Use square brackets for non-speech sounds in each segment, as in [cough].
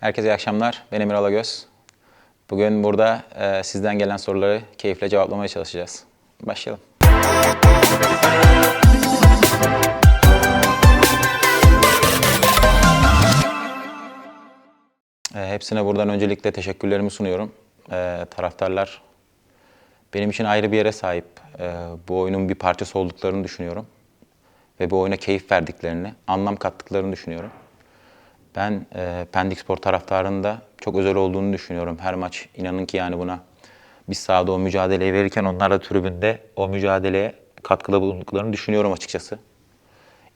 Herkese iyi akşamlar. Ben Emir Alagöz. Bugün burada e, sizden gelen soruları keyifle cevaplamaya çalışacağız. Başlayalım. E, hepsine buradan öncelikle teşekkürlerimi sunuyorum. E, taraftarlar benim için ayrı bir yere sahip. E, bu oyunun bir parçası olduklarını düşünüyorum. Ve bu oyuna keyif verdiklerini, anlam kattıklarını düşünüyorum. Ben e, Pendik Spor taraftarında çok özel olduğunu düşünüyorum. Her maç inanın ki yani buna biz sahada o mücadeleyi verirken onlar da tribünde o mücadeleye katkıda bulunduklarını düşünüyorum açıkçası.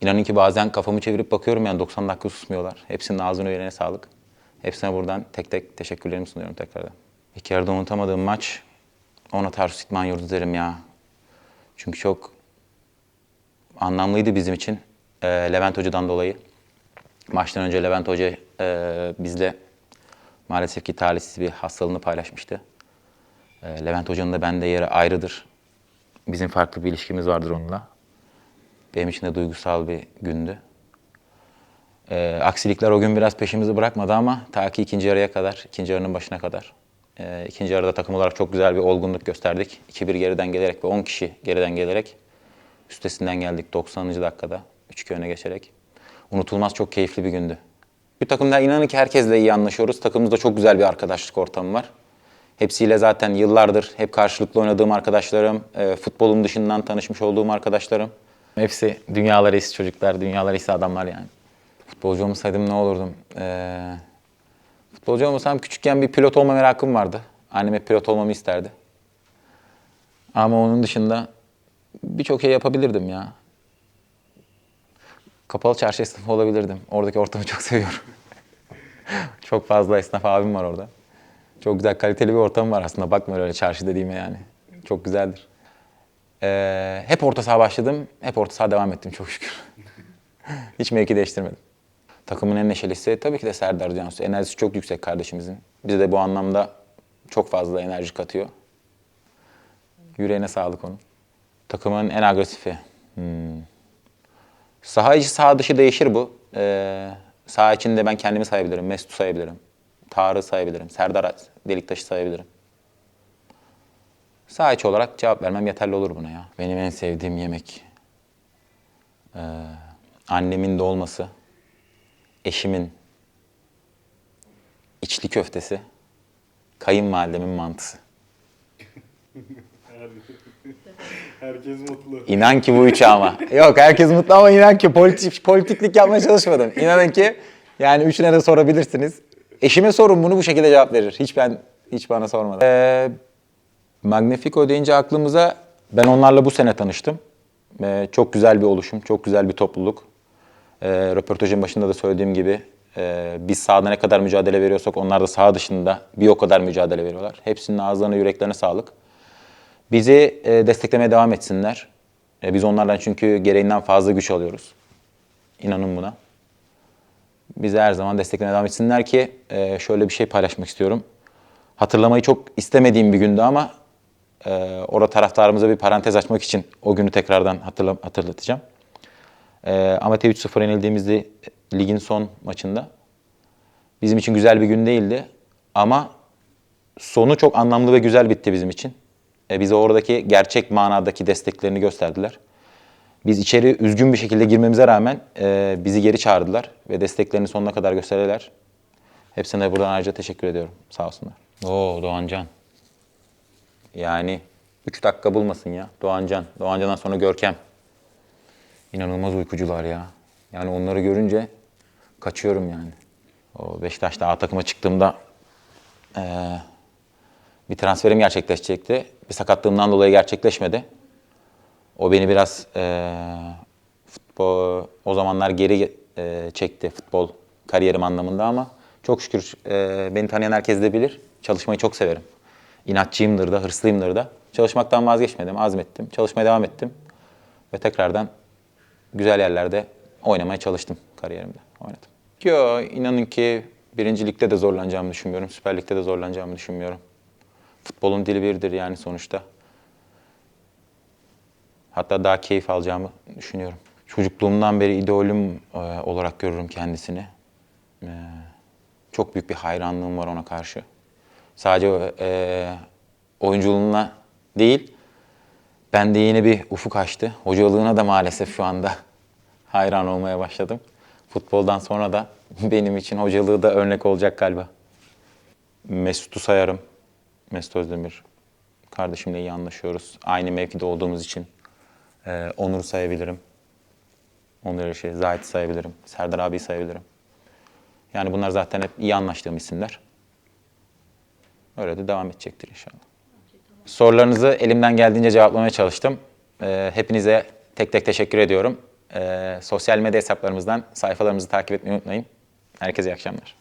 İnanın ki bazen kafamı çevirip bakıyorum yani 90 dakika susmuyorlar. Hepsinin ağzına yüreğine sağlık. Hepsine buradan tek tek teşekkürlerimi sunuyorum tekrardan. İlk yarıda unutamadığım maç ona Tarsus İtman Yurdu derim ya. Çünkü çok anlamlıydı bizim için. e, Levent Hoca'dan dolayı. Maçtan önce Levent Hoca e, bizle maalesef ki talihsiz bir hastalığını paylaşmıştı. E, Levent Hoca'nın da bende yeri ayrıdır. Bizim farklı bir ilişkimiz vardır onunla. Benim için de duygusal bir gündü. E, aksilikler o gün biraz peşimizi bırakmadı ama ta ki ikinci yarıya kadar, ikinci yarının başına kadar. E, ikinci yarıda takım olarak çok güzel bir olgunluk gösterdik. 2-1 geriden gelerek ve 10 kişi geriden gelerek üstesinden geldik 90. dakikada 3-2 öne geçerek. Unutulmaz çok keyifli bir gündü. Bu takımda inanın ki herkesle iyi anlaşıyoruz. Takımımızda çok güzel bir arkadaşlık ortamı var. Hepsiyle zaten yıllardır hep karşılıklı oynadığım arkadaşlarım, e, futbolun dışından tanışmış olduğum arkadaşlarım. Hepsi dünyalar iyisi çocuklar, dünyalar iyisi adamlar yani. Futbolcu olmasaydım ne olurdum? Ee, futbolcu olmasam küçükken bir pilot olma merakım vardı. Annem hep pilot olmamı isterdi. Ama onun dışında birçok şey yapabilirdim ya. Kapalı çarşı esnafı olabilirdim. Oradaki ortamı çok seviyorum. [laughs] çok fazla esnaf abim var orada. Çok güzel, kaliteli bir ortam var aslında. Bakma öyle çarşı dediğime yani. Çok güzeldir. Ee, hep orta saha başladım. Hep orta saha devam ettim çok şükür. [laughs] Hiç mevki değiştirmedim. Takımın en neşelisi tabii ki de Serdar Cansu. Enerjisi çok yüksek kardeşimizin. Bize de bu anlamda çok fazla enerji katıyor. Yüreğine sağlık onun. Takımın en agresifi. Hmm. Saha içi saha dışı değişir bu. Ee, saha içinde ben kendimi sayabilirim. Mesut'u sayabilirim. Tarık'ı sayabilirim. Serdar Deliktaş'ı sayabilirim. Saha içi olarak cevap vermem yeterli olur buna ya. Benim en sevdiğim yemek. Ee, annemin dolması. Eşimin içli köftesi. Kayınvalidemin mantısı. [laughs] Herkes mutlu. İnan ki bu üçü ama. Yok herkes mutlu ama inan ki politik, politiklik yapmaya çalışmadım. İnanın ki yani üçüne de sorabilirsiniz. Eşime sorun bunu bu şekilde cevap verir. Hiç ben hiç bana sormadan. Ee, Magnifico deyince aklımıza ben onlarla bu sene tanıştım. Ee, çok güzel bir oluşum, çok güzel bir topluluk. Ee, röportajın başında da söylediğim gibi e, biz sahada ne kadar mücadele veriyorsak onlar da saha dışında bir o kadar mücadele veriyorlar. Hepsinin ağızlarına, yüreklerine sağlık. Bizi e, desteklemeye devam etsinler. E, biz onlardan çünkü gereğinden fazla güç alıyoruz. İnanın buna. Bizi her zaman desteklemeye devam etsinler ki e, şöyle bir şey paylaşmak istiyorum. Hatırlamayı çok istemediğim bir gündü ama e, orada taraftarımıza bir parantez açmak için o günü tekrardan hatırla, hatırlatacağım. E, Amatör 3-0 yenildiğimizde ligin son maçında bizim için güzel bir gün değildi ama sonu çok anlamlı ve güzel bitti bizim için. E, bize oradaki gerçek manadaki desteklerini gösterdiler. Biz içeri üzgün bir şekilde girmemize rağmen e, bizi geri çağırdılar ve desteklerini sonuna kadar gösterdiler. Hepsine buradan ayrıca teşekkür ediyorum. Sağ olsunlar. Oo Doğancan. Yani 3 dakika bulmasın ya. Doğancan. Doğancan'dan sonra Görkem. İnanılmaz uykucular ya. Yani onları görünce kaçıyorum yani. O Beşiktaş'ta A takıma çıktığımda eee bir transferim gerçekleşecekti. Bir sakatlığımdan dolayı gerçekleşmedi. O beni biraz eee futbol o zamanlar geri eee, çekti futbol kariyerim anlamında ama çok şükür eee, beni tanıyan herkes de bilir. Çalışmayı çok severim. İnatçıyımdır da, hırslıyımdır da. Çalışmaktan vazgeçmedim, azmettim. Çalışmaya devam ettim. Ve tekrardan güzel yerlerde oynamaya çalıştım kariyerimde. Oynadım. Yo, inanın ki birinci ligde de zorlanacağımı düşünmüyorum. Süper Lig'de de zorlanacağımı düşünmüyorum. Futbolun dili birdir yani sonuçta. Hatta daha keyif alacağımı düşünüyorum. Çocukluğumdan beri idolüm e, olarak görürüm kendisini. E, çok büyük bir hayranlığım var ona karşı. Sadece e, oyunculuğuna değil, bende yeni bir ufuk açtı. Hocalığına da maalesef şu anda [laughs] hayran olmaya başladım. Futboldan sonra da benim için hocalığı da örnek olacak galiba. Mesut'u sayarım. Mesut Özdemir. Kardeşimle iyi anlaşıyoruz. Aynı mevkide olduğumuz için. Ee, Onur'u sayabilirim. Onur şey, Zahit'i sayabilirim. Serdar abiyi sayabilirim. Yani bunlar zaten hep iyi anlaştığım isimler. Öyle de devam edecektir inşallah. Sorularınızı elimden geldiğince cevaplamaya çalıştım. Ee, hepinize tek tek teşekkür ediyorum. Ee, sosyal medya hesaplarımızdan sayfalarımızı takip etmeyi unutmayın. Herkese iyi akşamlar.